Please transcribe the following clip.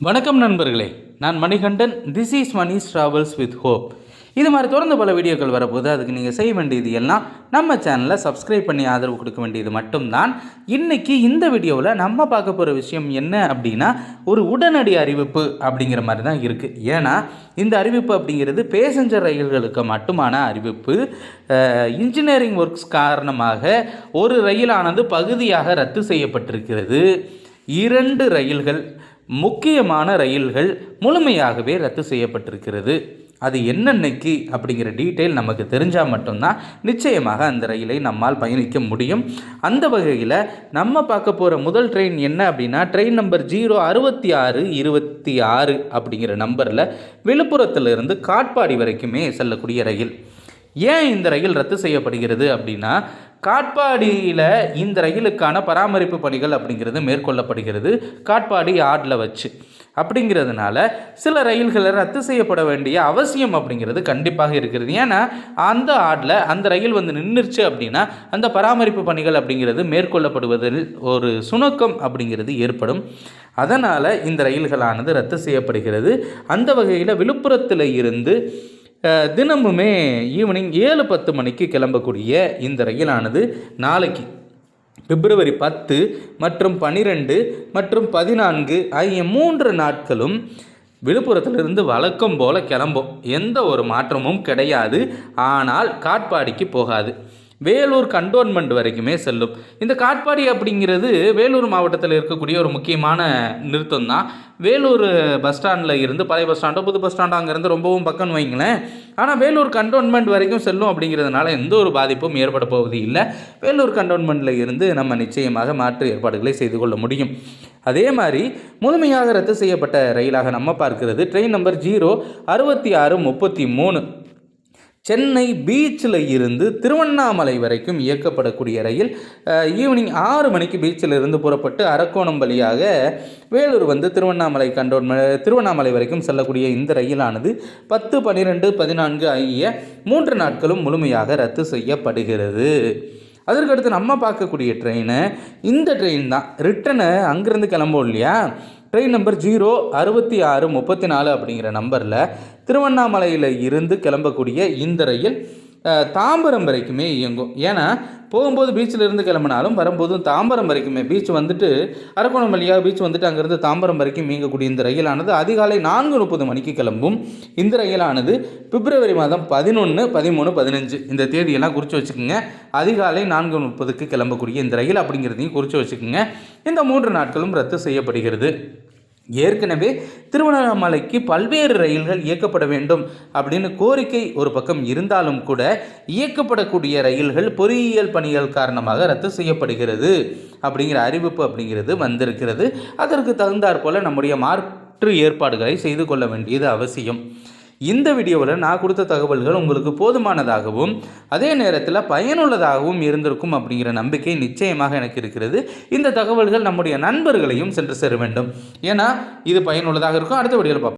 வணக்கம் நண்பர்களே நான் Manikandan. This is Mani travels with hope இது மாதிரி தொடர்ந்து பல வீடியோக்கள் வரப்போது அதுக்கு நீங்கள் செய்ய வேண்டியது எல்லாம் நம்ம சேனலை சப்ஸ்கிரைப் பண்ணி ஆதரவு கொடுக்க வேண்டியது மட்டும்தான். இன்றைக்கி இந்த வீடியோவில் நம்ம பார்க்க போகிற விஷயம் என்ன அப்படின்னா ஒரு உடனடி அறிவிப்பு அப்படிங்கிற மாதிரி தான் இருக்குது ஏன்னா இந்த அறிவிப்பு அப்படிங்கிறது பேசஞ்சர் ரயில்களுக்கு மட்டுமான அறிவிப்பு. இன்ஜினியரிங் ஒர்க்ஸ் காரணமாக ஒரு ரயிலானது பகுதியாக ரத்து செய்யப்பட்டிருக்கிறது. இரண்டு ரயில்கள் முக்கியமான ரயில்கள் முழுமையாகவே ரத்து செய்யப்பட்டிருக்கிறது. அது என்னன்னைக்கு அப்படிங்கிற டீட்டெயில் நமக்கு தெரிஞ்சால் மட்டும்தான் நிச்சயமாக அந்த ரயிலை நம்மால் பயணிக்க முடியும். அந்த வகையில் நம்ம பார்க்க போகிற முதல் ட்ரெயின் என்ன அப்படின்னா ட்ரெயின் நம்பர் ஜீரோ அறுபத்தி ஆறு இருபத்தி ஆறு அப்படிங்கிற நம்பரில் விழுப்புரத்திலிருந்து காட்பாடி வரைக்குமே செல்லக்கூடிய ரயில். ஏன் இந்த ரயில் ரத்து செய்யப்படுகிறது அப்படின்னா காட்பாடியில் இந்த ரயிலுக்கான பராமரிப்பு பணிகள் அப்படிங்கிறது மேற்கொள்ளப்படுகிறது. காட்பாடி ஆடில் வச்சு. அப்படிங்கிறதுனால சில ரயில்களை ரத்து செய்யப்பட வேண்டிய அவசியம் அப்படிங்கிறது கண்டிப்பாக இருக்கிறது. ஏன்னா அந்த ஆடில் அந்த ரயில் வந்து நின்றுச்சு அப்படின்னா அந்த பராமரிப்பு பணிகள் அப்படிங்கிறது மேற்கொள்ளப்படுவதில் ஒரு சுணக்கம் அப்படிங்கிறது ஏற்படும். அதனால் இந்த ரயில்களானது ரத்து செய்யப்படுகிறது. அந்த வகையில் விழுப்புரத்தில் இருந்து தினமுமே ஈவினிங் ஏழு பத்து மணிக்கு கிளம்பக்கூடிய இந்த ரயிலானது நாளைக்கு பிப்ரவரி பத்து மற்றும் பனிரெண்டு மற்றும் பதினான்கு ஆகிய மூன்று நாட்களும் விழுப்புரத்திலிருந்து வழக்கம் போல் கிளம்பும். எந்த ஒரு மாற்றமும் கிடையாது. ஆனால் காட்பாடிக்கு போகாது. வேலூர் கண்டோன்மெண்ட் வரைக்குமே செல்லும். இந்த காட்பாடி அப்படிங்கிறது வேலூர் மாவட்டத்தில் இருக்கக்கூடிய ஒரு முக்கியமான நிறுத்தம் தான் வேலூர் பஸ் ஸ்டாண்டில் இருந்து பழைய பஸ் ஸ்டாண்டோ புது பஸ் ஸ்டாண்டோ அங்கேருந்து ரொம்பவும் பக்கம்னு வைங்களேன். ஆனால் வேலூர் கண்டோன்மெண்ட் வரைக்கும் செல்லும் அப்படிங்கிறதுனால எந்த ஒரு பாதிப்பும் ஏற்பட போவது இல்லை வேலூர் கண்டோன்மெண்ட்டில் இருந்து நம்ம நிச்சயமாக மாற்று ஏற்பாடுகளை செய்து கொள்ள முடியும். அதே மாதிரி முழுமையாக ரத்து செய்யப்பட்ட ரயிலாக நம்ம பார்க்கிறது ட்ரெயின் நம்பர் ஜீரோ அறுபத்தி ஆறு முப்பத்தி மூணு. சென்னை பீச்சில் இருந்து திருவண்ணாமலை வரைக்கும் இயக்கப்படக்கூடிய ரயில் ஈவினிங் ஆறு மணிக்கு பீச்சில் இருந்து புறப்பட்டு அரக்கோணம் வழியாக வேலூர் வந்து திருவண்ணாமலை கண்டோன் திருவண்ணாமலை வரைக்கும் செல்லக்கூடிய இந்த ரயிலானது பத்து பன்னிரெண்டு பதினான்கு ஆகிய மூன்று நாட்களும் முழுமையாக ரத்து செய்யப்படுகிறது. அதற்கடுத்து நம்ம பார்க்கக்கூடிய ட்ரெயினு இந்த ட்ரெயின் தான். ரிட்டனு அங்கேருந்து கிளம்போம் இல்லையா? ட்ரெயின் நம்பர் ஜீரோ அறுபத்தி ஆறு முப்பத்தி நாலு அப்படிங்கிற நம்பரில் திருவண்ணாமலையில் இருந்து கிளம்பக்கூடிய இந்த ரயில் தாம்பரம் வரைக்குமே இயங்கும். ஏன்னா போகும்போது பீச்சில் இருந்து கிளம்பினாலும் வரும்போதும் தாம்பரம் வரைக்குமே பீச் வந்துட்டு அரக்கோணம் வழியாக பீச் வந்துட்டு அங்கேருந்து தாம்பரம் வரைக்கும் இயங்கக்கூடிய இந்த ரயிலானது அதிகாலை நான்கு முப்பது மணிக்கு கிளம்பும். இந்த ரயிலானது பிப்ரவரி மாதம் பதினொன்று பதிமூணு பதினஞ்சு இந்த தேதியெல்லாம் குறித்து வச்சுக்கோங்க. அதிகாலை நான்கு முப்பதுக்கு கிளம்பக்கூடிய இந்த ரயில் அப்படிங்கிறதையும் குறித்து வச்சுக்கோங்க. இந்த மூன்று நாட்களும் ரத்து செய்யப்படுகிறது. ஏற்கனவே திருவண்ணாமலைக்கு பல்வேறு ரயில்கள் இயக்கப்பட வேண்டும் அப்படின்னு கோரிக்கை ஒரு பக்கம் இருந்தாலும் கூட இயக்கப்படக்கூடிய ரயில்கள் பொறியியல் பணிகள் காரணமாக ரத்து செய்யப்படுகிறது அப்படிங்கிற அறிவிப்பு அப்படிங்கிறது வந்திருக்கிறது. அதற்கு தகுந்தாற்போல் நம்முடைய மாற்று ஏற்பாடுகளை செய்து கொள்ள வேண்டியது அவசியம். இந்த வீடியோவில் நான் கொடுத்த தகவல்கள் உங்களுக்கு போதுமானதாகவும் அதே நேரத்தில் பயனுள்ளதாகவும் இருந்திருக்கும் அப்படிங்கிற நம்பிக்கை நிச்சயமாக எனக்கு இருக்கிறது. இந்த தகவல்கள் நம்முடைய நண்பர்களையும் சென்று சேர வேண்டும். ஏன்னா இது பயனுள்ளதாக இருக்கும். அடுத்த வீடியோவில் பார்ப்போம்.